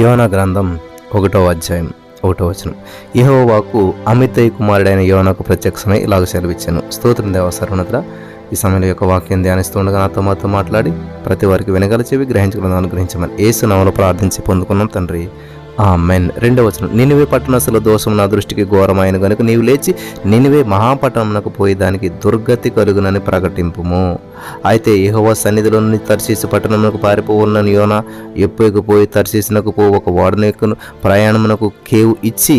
యోనా గ్రంథం ఒకటో అధ్యాయం ఒకటో వచనం. యెహోవాకు అమితయ్య కుమారుడైన యోనకు ప్రత్యక్షమై ఇలాగ సెలవిచ్చాను. స్తోత్రం దేవ సర్వనత్ర ఈ సమయంలో యొక్క వాక్యం ధ్యానిస్తుండగా నాతో మాతో మాట్లాడి ప్రతి వారికి వినగల చెవి గ్రహించగలను అనుగ్రహించమని ఏసు నామలో ప్రార్థించి పొందుకున్నాం తండ్రి. ఆ మెన్ రెండవ వచనం నినివే పట్టణస్తుల దోషం నా దృష్టికి ఘోరమైన గనుక నీవు లేచి నినివే మహాపట్టణమునకు పోయి దానికి దుర్గతి కలుగునని ప్రకటింపుము. అయితే యెహోవా సన్నిధిలో నుండి తర్శీసు పట్టణమునకు పారిపోవున్న యోన ఎప్పుకు పోయి తర్శీసునకు పో ఒక ఓడను ఎక్కును ప్రయాణమునకు కేవు ఇచ్చి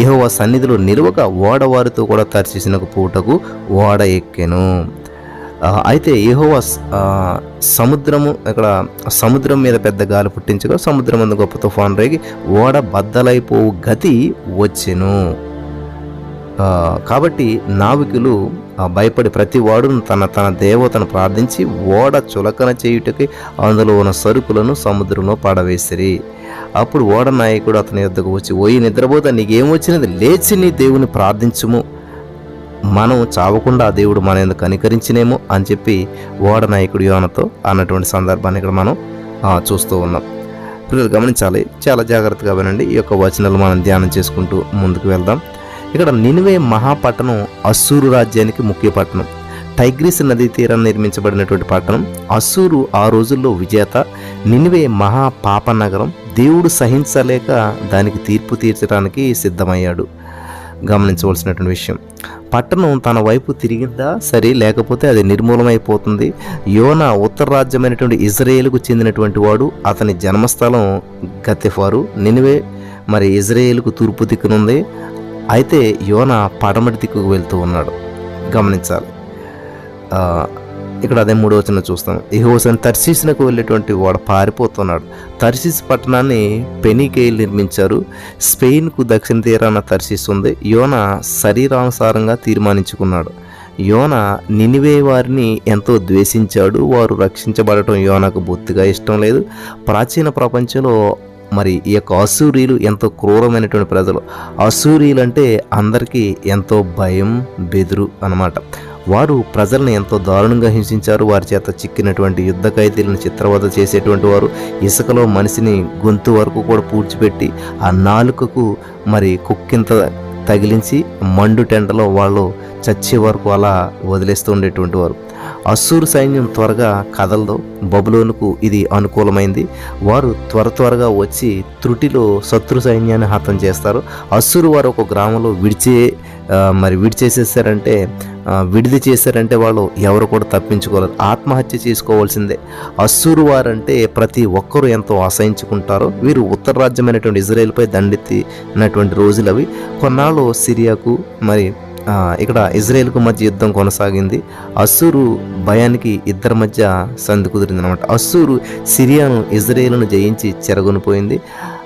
యెహోవా సన్నిధిలో నిలువక ఓడవారితో కూడా తర్శీసునకు పూటకు ఓడ ఎక్కెను. అయితే యెహోవా సముద్రము ఇక్కడ సముద్రం మీద పెద్ద గాలి పుట్టించగా సముద్రం అందు గొప్ప తుఫాను రేగి ఓడ బద్దలైపోవు గతి వచ్చెను. కాబట్టి నావికులు భయపడి ప్రతి వాడును తన తన దేవతను ప్రార్థించి ఓడ చులకన చేయుటకి అందులో ఉన్న సరుకులను సముద్రంలో పడవేసిరి. అప్పుడు ఓడ నాయకుడు అతని యొద్దకు వచ్చి ఓయి నిద్రపోతా నీకేమొచ్చినది లేచి నీ దేవుని ప్రార్థించుము. మనం చావకుండా దేవుడు మన ఎందుకు కనికరించినేమో అని చెప్పి ఓడ నాయకుడు యోనతో అన్నటువంటి సందర్భాన్ని ఇక్కడ మనం చూస్తూ ఉన్నాం. పిల్లలు గమనించాలి. చాలా జాగ్రత్తగా వినండి. ఈ యొక్క వచనాలు మనం ధ్యానం చేసుకుంటూ ముందుకు వెళ్దాం. ఇక్కడ నినివే మహాపట్టణం అస్సూరు రాజ్యానికి ముఖ్య పట్టణం. టైగ్రీస్ నదీ తీరాన్ని నిర్మించబడినటువంటి పట్టణం. అస్సూరు ఆ రోజుల్లో విజేత. నినివే మహా పాప నగరం దేవుడు సహించలేక దానికి తీర్పు తీర్చడానికి సిద్ధమయ్యాడు. గమనించవలసినటువంటి విషయం. పట్టణం తన వైపు తిరిగిందా? సరే లేకపోతే అది నిర్మూలమైపోతుంది. యోనా ఉత్తర రాజ్యమైనటువంటి ఇజ్రాయేల్కు చెందినటువంటి వాడు అతని జన్మస్థలం గతెఫారు నినివే మరి ఇజ్రాయేల్కు తూర్పు దిక్కునుంది. అయితే యోన పడమటి దిక్కుకు వెళ్తూ ఉన్నాడు. గమనించాలి. ఇక్కడ అదే మూడో వచ్చిన చూస్తాం. ఇహోసన్ తర్శీసునకు వెళ్ళేటువంటి వాడు పారిపోతున్నాడు. తర్శీస్ పట్టణాన్ని పెనీకేయులు నిర్మించారు. స్పెయిన్కు దక్షిణ తీరాన తర్శీస్ ఉంది. యోన శరీరానుసారంగా తీర్మానించుకున్నాడు. యోన నినివే వారిని ఎంతో ద్వేషించాడు. వారు రక్షించబడటం యోనకు బొత్తిగా ఇష్టం లేదు. ప్రాచీన ప్రపంచంలో మరి ఈ యొక్క అసూరీలు ఎంతో క్రూరమైనటువంటి ప్రజలు. అసూరీలు అంటే అందరికీ ఎంతో భయం బెదురు అన్నమాట. వారు ప్రజలను ఎంతో దారుణంగా హింసించారు. వారి చేత చిక్కినటువంటి యుద్ధ ఖైదీలను చిత్రవద చేసేటువంటి వారు ఇసుకలో మనిషిని గొంతు వరకు కూడా పూడ్చిపెట్టి ఆ నాలుకకు మరి కుక్కింత తగిలించి మండు టెంటలో వాళ్ళు చచ్చే వరకు అలా వదిలేస్తూ ఉండేటువంటి వారు. అస్సూరు సైన్యం త్వరగా కదలదు. బబులోనుకు ఇది అనుకూలమైంది. వారు త్వర త్వరగా వచ్చి త్రుటిలో శత్రు సైన్యాన్ని హతం చేస్తారు. అస్సూరు వారు ఒక గ్రామంలో విడిచే మరి విడిచేసేసారంటే విడిది చేశారంటే వాళ్ళు ఎవరు కూడా తప్పించుకోలేరు. ఆత్మహత్య చేసుకోవాల్సిందే. అస్సూరు వారంటే ప్రతి ఒక్కరూ ఎంతో అసహించుకుంటారో. వీరు ఉత్తర రాజ్యమైనటువంటి ఇజ్రాయెల్పై దండెత్తినటువంటి రోజులు అవి. కొన్నాళ్ళు సిరియాకు మరి ఇక్కడ ఇజ్రాయెల్కు మధ్య యుద్ధం కొనసాగింది. అస్సూరు భయానికి ఇద్దరి మధ్య సంధి కుదిరింది అనమాట అస్సూరు సిరియాను ఇజ్రాయేల్ను జయించి చెరగొనిపోయింది.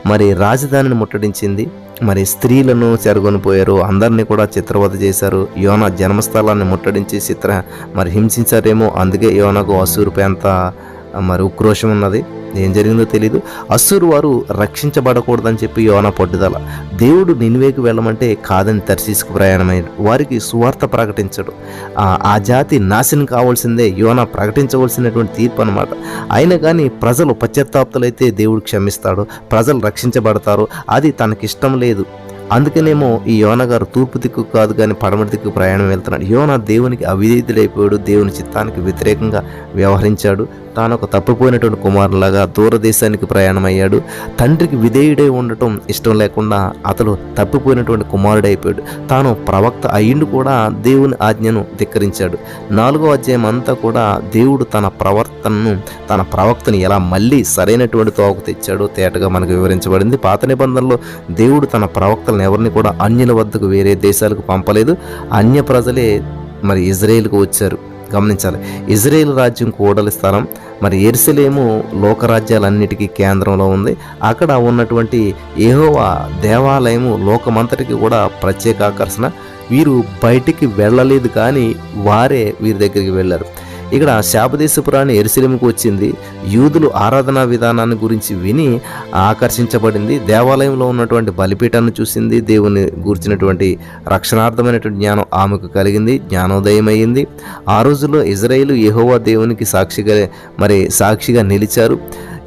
మరి రాజధానిని ముట్టడించింది. మరి స్త్రీలను చెరగొనిపోయారు. అందరినీ కూడా చిత్రవద చేశారు. యోన జన్మస్థలాన్ని ముట్టడించి చిత్ర మరి హింసించారేమో. అందుకే యోనకు అసూరుపై అంత మరి ఉక్రోషం ఉన్నది. ఏం జరిగిందో తెలియదు అస్సూరు వారు రక్షించబడకూడదని చెప్పి యోన పట్టుదల. దేవుడు నిన్వేకి వెళ్ళమంటే కాదని తర్శీసుకు ప్రయాణమయ్యాడు వారికి సువార్త ప్రకటించడు. ఆ జాతి నాశనం కావాల్సిందే యోన ప్రకటించవలసినటువంటి తీర్పు అనమాట అయినా కానీ ప్రజలు పశ్చాత్తాప్తులైతే దేవుడు క్షమిస్తాడు ప్రజలు రక్షించబడతారు అది తనకిష్టం లేదు. అందుకనేమో ఈ యోన గారు తూర్పు దిక్కు కాదు కానీ పడమటి దిక్కు ప్రయాణం వెళ్తున్నాడు. యోన దేవునికి అవిధేతుడైపోయాడు దేవుని చిత్తానికి వ్యతిరేకంగా వ్యవహరించాడు. తాను ఒక తప్పిపోయినటువంటి కుమారులాగా దూరదేశానికి ప్రయాణమయ్యాడు. తండ్రికి విధేయుడై ఉండటం ఇష్టం లేకుండా అతడు తప్పిపోయినటువంటి కుమారుడైపోయాడు. తాను ప్రవక్త అయ్యిండు కూడా దేవుని ఆజ్ఞను ధిక్కరించాడు. నాలుగో అధ్యాయం అంతా కూడా దేవుడు తన ప్రవర్తనను తన ప్రవక్తను ఎలా మళ్ళీ సరైనటువంటి తోకు తెచ్చాడో తేటగా మనకు వివరించబడింది. పాత నిబంధనలో దేవుడు తన ప్రవక్తలను ఎవరిని కూడా అన్యుల వద్దకు వేరే దేశాలకు పంపలేదు. అన్య ప్రజలే మరి ఇజ్రాయేల్కు వచ్చారు. గమనించాలి. ఇజ్రాయేల్ రాజ్యం కూడలి స్థలం. మరి ఎరుసలేము లోకరాజ్యాలన్నిటికీ కేంద్రంలో ఉంది. అక్కడ ఉన్నటువంటి ఏహోవా దేవాలయము లోకమంతటికి కూడా ప్రత్యేక ఆకర్షణ. వీరు బయటికి వెళ్ళలేదు కానీ వారే వీరి దగ్గరికి వెళ్ళారు. ఇక్కడ శాపదేశపురాణి ఎరుసలేముకు వచ్చింది. యూదులు ఆరాధనా విధానాన్ని గురించి విని ఆకర్షించబడింది. దేవాలయంలో ఉన్నటువంటి బలిపీఠాన్ని చూసింది. దేవుని గూర్చినటువంటి రక్షణార్థమైనటువంటి జ్ఞానం ఆమెకు కలిగింది. జ్ఞానోదయం అయ్యింది ఆ రోజుల్లో ఇజ్రాయిల్ యహోవా దేవునికి సాక్షిగా మరి సాక్షిగా నిలిచారు.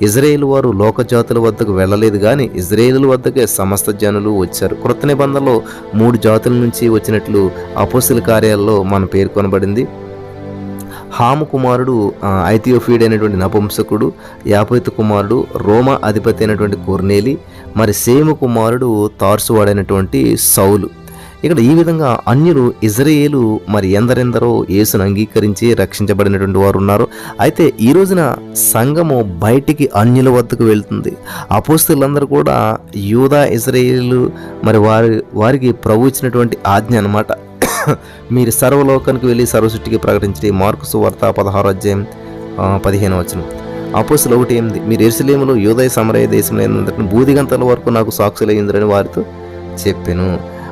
ఇజ్రాయేల్ వారు లోక జాతుల వద్దకు వెళ్ళలేదు కానీ ఇజ్రాయేల్ వద్దకే సమస్త జనులు వచ్చారు. కృత నిబంధనలో మూడు జాతుల నుంచి వచ్చినట్లు అపోసిల కార్యాల్లో మన పేర్కొనబడింది. హాము కుమారుడు ఐథియోఫీడ్ అయినటువంటి నపుంసకుడు యాపైతు కుమారుడు రోమా అధిపతి అయినటువంటి కోర్నేలి మరి సేము కుమారుడు తార్సువాడైనటువంటి సౌలు. ఇక్కడ ఈ విధంగా అన్యులు ఇజ్రాయేలు మరి ఎందరెందరో యేసును అంగీకరించి రక్షించబడినటువంటి వారు ఉన్నారు. అయితే ఈ రోజున సంఘము బయటికి అన్యుల వద్దకు వెళ్తుంది. అపోస్తులందరూ కూడా యూదా ఇజ్రాయేలు మరి వారి వారికి ప్రభు ఇచ్చినటువంటి ఆజ్ఞ అనమాట మీరు సర్వలోకానికి వెళ్ళి సర్వసృష్టికి ప్రకటించి మార్కు సువార్త పదహారు అధ్యాయం పదిహేను వచ్చిన అపోసులు ఒకటి ఎనిమిది మీరు ఎరుసలేములు యోదయ సమరయ దేశంలో ఏంటంటే బూదిగంతల వరకు నాకు సాక్షులు అయ్యిందని వారితో చెప్పాను.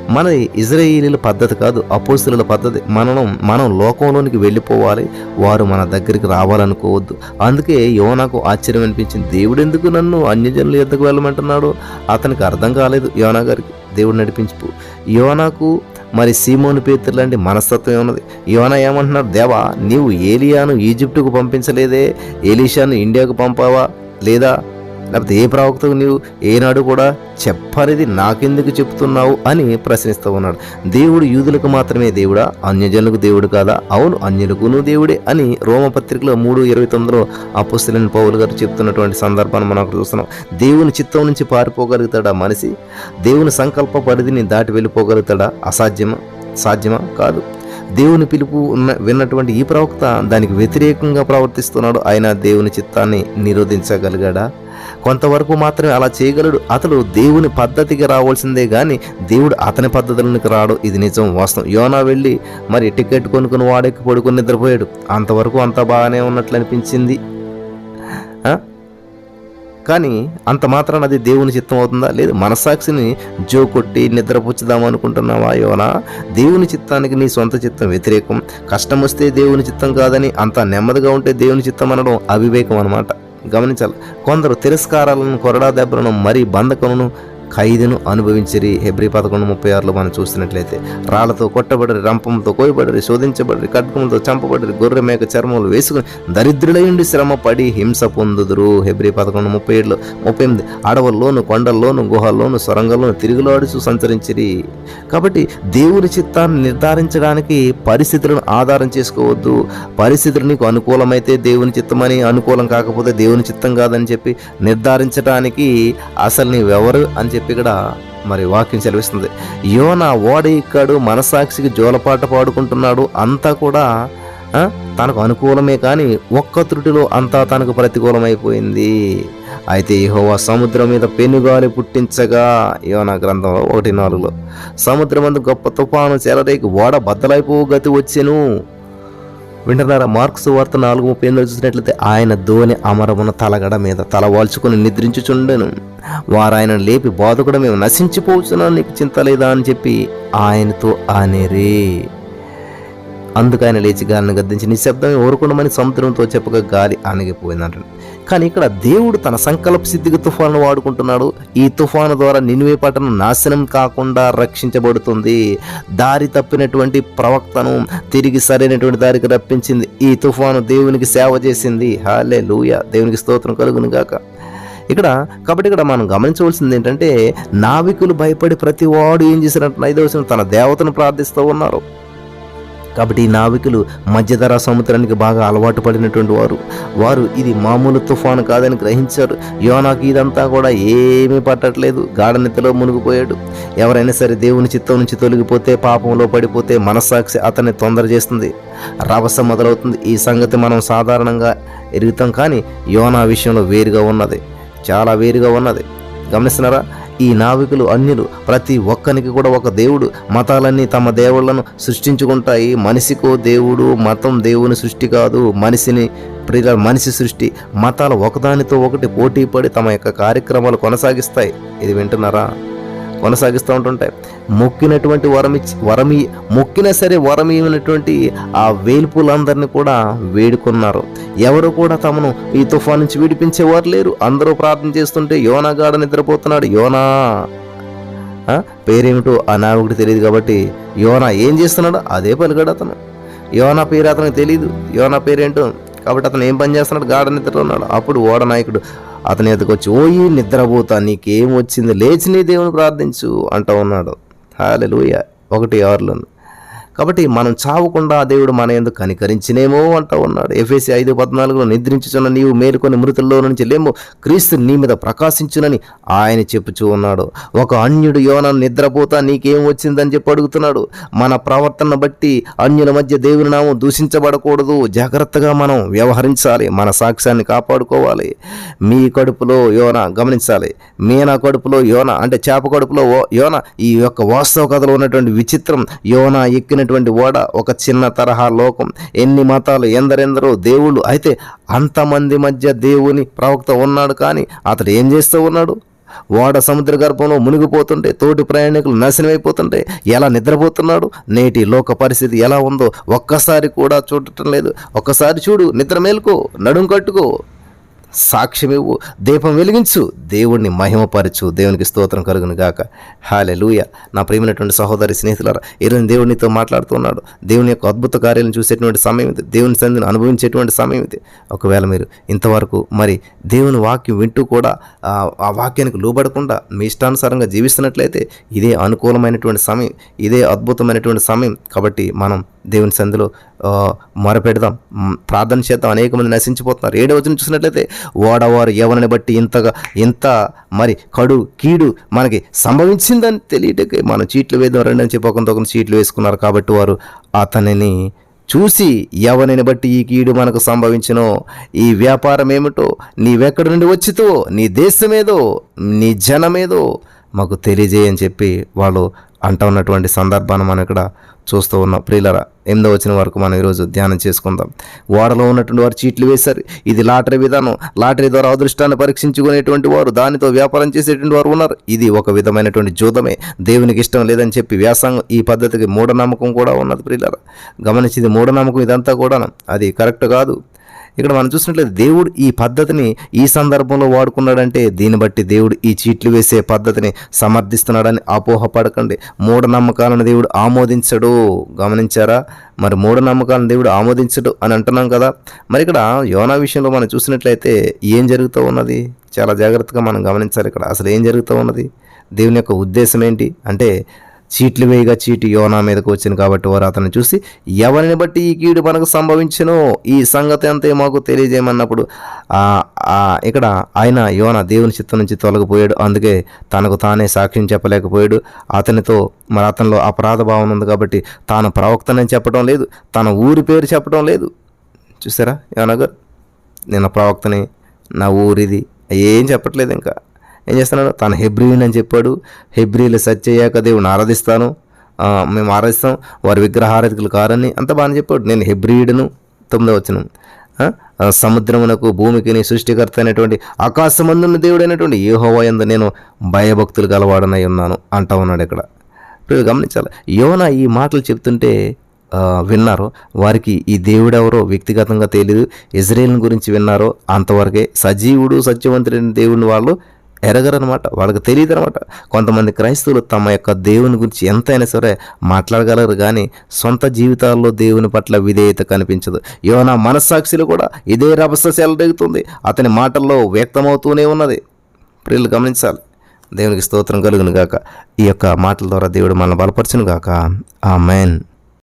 మన ఇజ్రాయేలీల పద్ధతి కాదు అపోస్తుల పద్ధతి. మనం మనం లోకంలోనికి వెళ్ళిపోవాలి వారు మన దగ్గరికి రావాలనుకోవద్దు. అందుకే యోనాకు ఆశ్చర్యం అనిపించింది. దేవుడు ఎందుకు నన్ను అన్యజనుల ఎద్దకు వెళ్ళమంటున్నాడు? అతనికి అర్థం కాలేదు యోనా గారికి. దేవుడు నడిపించు యోనాకు మరి సీమోను పేతురు లాంటి మనస్తత్వం ఉన్నది యోనా ఏమంటున్నాడు? దేవా నీవు ఏలియాను ఈజిప్టుకు పంపించలేదే? ఏలీషాను ఇండియాకు పంపావా? లేదా లేకపోతే ఏ ప్రవక్తకు నీవు ఏనాడు కూడా చెప్పనిది నాకెందుకు చెప్తున్నావు అని ప్రశ్నిస్తూ ఉన్నాడు. దేవుడు యూదులకు మాత్రమే దేవుడా? అన్యజనులకు దేవుడు కాదా? అవును అన్యులకును దేవుడే అని రోమపత్రికలో మూడు ఇరవై తొమ్మిదిలో అపుస్తులని పౌలు గారు చెప్తున్నటువంటి సందర్భాన్ని మనం అక్కడ చూస్తున్నాం. దేవుని చిత్తం నుంచి పారిపోగలుగుతాడా మనిషి? దేవుని సంకల్ప పరిధిని దాటి వెళ్ళిపోగలుగుతాడా? అసాధ్యమా? సాధ్యమా? కాదు. దేవుని పిలుపు ఉన్న విన్నటువంటి ఈ ప్రవక్త దానికి వ్యతిరేకంగా ప్రవర్తిస్తున్నాడు. ఆయన దేవుని చిత్తాన్ని నిరోధించగలిగాడా? కొంతవరకు మాత్రమే అలా చేయగలడు. అతడు దేవుని పద్ధతికి రావాల్సిందే కానీ దేవుడు అతని పద్ధతులకు రాడు. ఇది నిజం వాస్తవం. యోనా వెళ్ళి మరి టికెట్ కొనుక్కుని వాడెక్కి పడుకుని నిద్రపోయాడు. అంతవరకు అంతా బాగానే ఉన్నట్లు అనిపించింది. కానీ అంత మాత్రాన అది దేవుని చిత్తం అవుతుందా? లేదు మనసాక్షిని జో కొట్టి నిద్రపుచ్చుదాం అనుకుంటున్నావా యోనా? దేవుని చిత్తానికి నీ సొంత చిత్తం వ్యతిరేకం. కష్టం వస్తే దేవుని చిత్తం కాదని అంత నెమ్మదిగా ఉంటే దేవుని చిత్తం అనడం అవివేకం అనమాట గమనించాలి. కొందరు తిరస్కారాలను కొరడా దెబ్బలను మరీ బంధకమును ఖైదును అనుభవించిరి. హెబ్రి పదకొండు ముప్పై ఆరులో మనం చూసినట్లయితే రాళ్ళతో కొట్టబడి రంపంతో కోయబడి శోధించబడి కట్కంతో చంపబడి గొర్రె మేక చర్మములు వేసుకుని దరిద్రులయుండి శ్రమ పడి హింస పొందుదురు. హెబ్రి పదకొండు ముప్పై ఏడులో ముప్పై ఎనిమిది అడవుల్లోను కొండల్లోను గుహల్లోను సొరంగంలోను తిరుగులాడుచు సంచరించిరి. కాబట్టి దేవుని చిత్తాన్ని నిర్ధారించడానికి పరిస్థితులను ఆధారం చేసుకోవద్దు. పరిస్థితులు నీకు అనుకూలమైతే దేవుని చిత్తమని అనుకూలం కాకపోతే దేవుని చిత్తం కాదని చెప్పి నిర్ధారించడానికి అసలు నీవెవరు అని చెప్పి ఇక్కడ మరి వాక్యం సెలవిస్తుంది. యోన ఓడ ఎక్కాడు మనసాక్షికి జోలపాట పాడుకుంటున్నాడు అంతా కూడా తనకు అనుకూలమే కానీ ఒక్క త్రుటిలో అంతా తనకు ప్రతికూలమైపోయింది. అయితే యహోవా సముద్రం మీద పెనుగాలి పుట్టించగా యోనా గ్రంథంలో ఒకటి నాలుగులో సముద్రం అందు గొప్ప తుఫాను చెలరేకి ఓడ బద్దలైపో గతి వచ్చెను. వింటున్నారా మార్క్స్ వార్త నాలుగు ముప్పై ఎనిమిది చూసినట్లయితే ఆయన ధోని అమరమున తలగడ మీద తల వాల్చుకుని నిద్రించుచుండెను. వారు ఆయన లేపి బాధకుడు మేము నశించిపోవచ్చునా నీకు చింత లేదా అని చెప్పి ఆయనతో ఆనేరే అందుకు లేచి గాలిని గద్దించి నిశ్శబ్దమే ఊరుకుండమని సముద్రంతో చెప్పగా గాలి ఆనగిపోయిందంట. కానీ ఇక్కడ దేవుడు తన సంకల్ప సిద్ధికి తుఫాను వాడుకుంటున్నాడు. ఈ తుఫాను ద్వారా నినివే పట్టణం నాశనం కాకుండా రక్షించబడుతుంది. దారి తప్పినటువంటి ప్రవక్తను తిరిగి సరైనటువంటి దారికి రప్పించింది. ఈ తుఫాను దేవునికి సేవ చేసింది. హాలే లూయ దేవునికి స్తోత్రం కలుగును గాక. ఇక్కడ కాబట్టి ఇక్కడ మనం గమనించవలసింది ఏంటంటే నావికులు భయపడి ప్రతి వాడు ఏం చేసినట్టు ఐదవసిన తన దేవతను ప్రార్థిస్తూ ఉన్నారు. కాబట్టి ఈ నావికులు మధ్యధరా సముద్రానికి బాగా అలవాటు పడినటువంటి వారు. వారు ఇది మామూలు తుఫాను కాదని గ్రహించారు. యోనాకి ఇదంతా కూడా ఏమీ పట్టట్లేదు. గాఢనితలో మునిగిపోయాడు. ఎవరైనా సరే దేవుని చిత్తం నుంచి తొలగిపోతే పాపంలో పడిపోతే మనస్సాక్షి అతన్ని తొందర చేస్తుంది. రభస మొదలవుతుంది. ఈ సంగతి మనం సాధారణంగా ఎరుగుతాం కానీ యోనా విషయంలో వేరుగా ఉన్నది. చాలా వేరుగా ఉన్నది. గమనిస్తున్నారా? ఈ నావికులు అన్యులు ప్రతి ఒక్కనికి కూడా ఒక దేవుడు. మతాలన్నీ తమ దేవుళ్ళను సృష్టించుకుంటాయి. మనిషికో దేవుడు మతం దేవుని సృష్టి కాదు. మనిషిని ప్రియుల మనిషి సృష్టి. మతాలు ఒకదానితో ఒకటి పోటీ పడి తమ యొక్క కార్యక్రమాలు కొనసాగిస్తాయి. ఇది వింటున్నారా? కొనసాగిస్తూ ఉంటుంటాయి. మొక్కినటువంటి వరమిచ్చి వరమి మొక్కినా సరే వరం ఇవ్వనటువంటి ఆ వేల్పులందరినీ కూడా వేడుకున్నారు. ఎవరు కూడా తమను ఈ తుఫాన్ నుంచి విడిపించేవారు లేరు. అందరూ ప్రార్థన చేస్తుంటే యోనాగాడ నిద్రపోతున్నాడు. యోనా ఆ, పేరేమిటో ఆ నావికుడు తెలియదు కాబట్టి యోనా ఏం చేస్తున్నాడు అదే పలికాడు అతను. యోనా పేరు అతనికి తెలియదు యోనా పేరేంటో కాబట్టి అతను ఏం పని చేస్తున్నాడు? గాఢ నిద్రలో ఉన్నాడు. అప్పుడు ఓడ నాయకుడు అతని ఎదుకు వచ్చి ఓయి నిద్రపోతా నీకేం వచ్చింది? లేచి నీ దేవుని ప్రార్థించు అంటూ ఉన్నాడు. హాలెలుయ ఒకటి ఆరులో కాబట్టి మనం చావకుండా దేవుడు మన ఎందుకు కనికరించినేమో అంటూ ఉన్నాడు. ఎఫ్ఎస్సి ఐదు పద్నాలుగులో నిద్రించుచున్న నీవు మేలుకొని మృతుల్లో నుంచి లేము. క్రీస్తు నీ మీద ప్రకాశించునని ఆయన చెప్పుచూ ఉన్నాడు. ఒక అన్యుడు యోన నిద్రపోతా నీకేం వచ్చిందని చెప్పి అడుగుతున్నాడు. మన ప్రవర్తన బట్టి అన్యుల మధ్య దేవుని నామం దూషించబడకూడదు. జాగ్రత్తగా మనం వ్యవహరించాలి. మన సాక్ష్యాన్ని కాపాడుకోవాలి. మీ కడుపులో యోన గమనించాలి. మీనా కడుపులో యోన అంటే చేప కడుపులో ఓ- యోన. ఈ యొక్క వాస్తవ కథలో ఉన్నటువంటి విచిత్రం యోన అనేటువంటి ఓడ ఒక చిన్న తరహా లోకం. ఎన్ని మతాలు ఎందరెందరో దేవుళ్ళు అయితే అంతమంది మధ్య దేవుని ప్రవక్త ఉన్నాడు కానీ అతడు ఏం చేస్తూ ఉన్నాడు? ఓడ సముద్ర గర్భంలో మునిగిపోతుంటే తోటి ప్రయాణికులు నాశనమైపోతుంటే ఎలా నిద్రపోతున్నాడు? నేటి లోక పరిస్థితి ఎలా ఉందో ఒక్కసారి కూడా చూడటం లేదు. ఒక్కసారి చూడు నిద్ర మేలుకో నడుం కట్టుకో. సాక్ష్యమివ్వు దీపం వెలిగించు దేవుణ్ణి మహిమపరచు దేవునికి స్తోత్రం కలుగును గాక హాలే లూయ నా ప్రియమైనటువంటి సహోదరి స్నేహితులారా ఈరోజు దేవునితో మాట్లాడుతున్నాడు. దేవుని యొక్క అద్భుత కార్యాలను చూసేటువంటి సమయం ఇది. దేవుని సంధిని అనుభవించేటువంటి సమయం ఇది. ఒకవేళ మీరు ఇంతవరకు మరి దేవుని వాక్యం వింటూ కూడా ఆ ఆ వాక్యానికి లోబడకుండా మీ ఇష్టానుసారంగా జీవిస్తున్నట్లయితే ఇదే అనుకూలమైనటువంటి సమయం ఇదే అద్భుతమైనటువంటి సమయం. కాబట్టి మనం దేవుని సందులో మొరపెడదాం. ప్రార్థన చేద్దాం. అనేక మంది నశించిపోతున్నారు. ఏడవ వచ్చిన చూసినట్లయితే ఓడవారు ఎవరిని బట్టి ఇంతగా ఇంత మరి కడు కీడు మనకి సంభవించిందని తెలియటకే మనం చీట్లు వేద్దాం. రండి అని చెప్పి ఒకరికొకరు చీట్లు వేసుకున్నారు కాబట్టి వారు అతనిని చూసి ఎవరిని బట్టి ఈ కీడు మనకు సంభవించినో ఈ వ్యాపారం ఏమిటో నీవెక్కడి నుండి వచ్చితో నీ దేశమేదో నీ జనమేదో మాకు తెలియజేయని చెప్పి వాళ్ళు అంటూ ఉన్నటువంటి సందర్భాన్ని మనం ఇక్కడ చూస్తూ ఉన్నాం. ప్రియులరా ఎనిమిదో వచ్చిన వరకు మనం ఈరోజు ధ్యానం చేసుకుందాం. ఓడలో ఉన్నటువంటి వారు చీట్లు వేశారు. ఇది లాటరీ విధానం. లాటరీ ద్వారా అదృష్టాన్ని పరీక్షించుకునేటువంటి వారు దానితో వ్యాపారం చేసేటువంటి వారు ఉన్నారు. ఇది ఒక విధమైనటువంటి జూదమే. దేవునికి ఇష్టం లేదని చెప్పి వ్యాసంగం ఈ పద్ధతికి మూఢనమ్మకం కూడా ఉన్నది ప్రియులరా. గమనించింది మూఢనమ్మకం ఇదంతా కూడా అది కరెక్ట్ కాదు. ఇక్కడ మనం చూసినట్లయితే దేవుడు ఈ పద్ధతిని ఈ సందర్భంలో వాడుకున్నాడంటే దీన్ని బట్టి దేవుడు ఈ చీట్లు వేసే పద్ధతిని సమర్థిస్తున్నాడని అపోహపడకండి. మూఢనమ్మకాలను దేవుడు ఆమోదించడు. గమనించారా? మరి మూఢనమ్మకాలను దేవుడు ఆమోదించడు అని అంటున్నాం కదా. మరి ఇక్కడ యోనా విషయంలో మనం చూసినట్లయితే ఏం జరుగుతూ ఉన్నది? చాలా జాగ్రత్తగా మనం గమనించాలి ఇక్కడ. అసలు ఏం జరుగుతూ ఉన్నది? దేవుని యొక్క ఉద్దేశం ఏంటి? అంటే చీట్లు వేయగా చీటి యోనా మీదకు వచ్చింది కాబట్టి వారు అతను చూసి ఎవరిని బట్టి ఈ కీడు మనకు సంభవించను? ఈ సంగతి అంతే మాకు తెలియజేయమన్నప్పుడు ఇక్కడ ఆయన యోన దేవుని చిత్తం నుంచి తొలగిపోయాడు. అందుకే తనకు తానే సాక్ష్యం చెప్పలేకపోయాడు. అతనితో మరి అతనిలో అపరాధ భావన ఉంది కాబట్టి తాను ప్రవక్తనని చెప్పడం లేదు తన ఊరి పేరు చెప్పడం లేదు. చూసారా యోనగర్ నేను ప్రవక్తని నా ఊరిది. ఏం చెప్పట్లేదు ఇంకా. ఏం చేస్తున్నాడు? తను హెబ్రిన్ అని చెప్పాడు. హెబ్రిలు సత్యయ్యాక దేవుని ఆరాధిస్తాను. మేము ఆరాధిస్తాం. వారి విగ్రహారాధికులు కారని అంత బాగా చెప్పాడు. నేను హెబ్రియుడును. తొమ్మిదో వచ్చిన సముద్రమునకు భూమికి సృష్టికర్త అయినటువంటి ఆకాశమందున్న దేవుడైనటువంటి ఏహోవయందు నేను భయభక్తులు గలవాడనై ఉన్నాను అంటా ఉన్నాడు ఇక్కడ. ఇప్పుడు గమనించాలి. యోన ఈ మాటలు చెప్తుంటే విన్నారో? వారికి ఈ దేవుడెవరో వ్యక్తిగతంగా తెలియదు ఇజ్రాయేల్ గురించి విన్నారో? అంతవరకే సజీవుడు సత్యవంతుడైన దేవుని వాళ్ళు ఎరగరనమాట. వాళ్ళకి తెలియదు అనమాట కొంతమంది క్రైస్తవులు తమ యొక్క దేవుని గురించి ఎంతైనా సరే మాట్లాడగలరు కానీ సొంత జీవితాల్లో దేవుని పట్ల విధేయత కనిపించదు. యోనా మనస్సాక్షిలో కూడా ఇదే రభస సెలరేగుతుంది అతని మాటల్లో వ్యక్తమవుతూనే ఉన్నది. ప్రియులు గమనించాలి. దేవునికి స్తోత్రం కలుగును గాక. ఈ యొక్క మాటల ద్వారా దేవుడు మనల్ని బలపరచును గాక. ఆ మెయిన్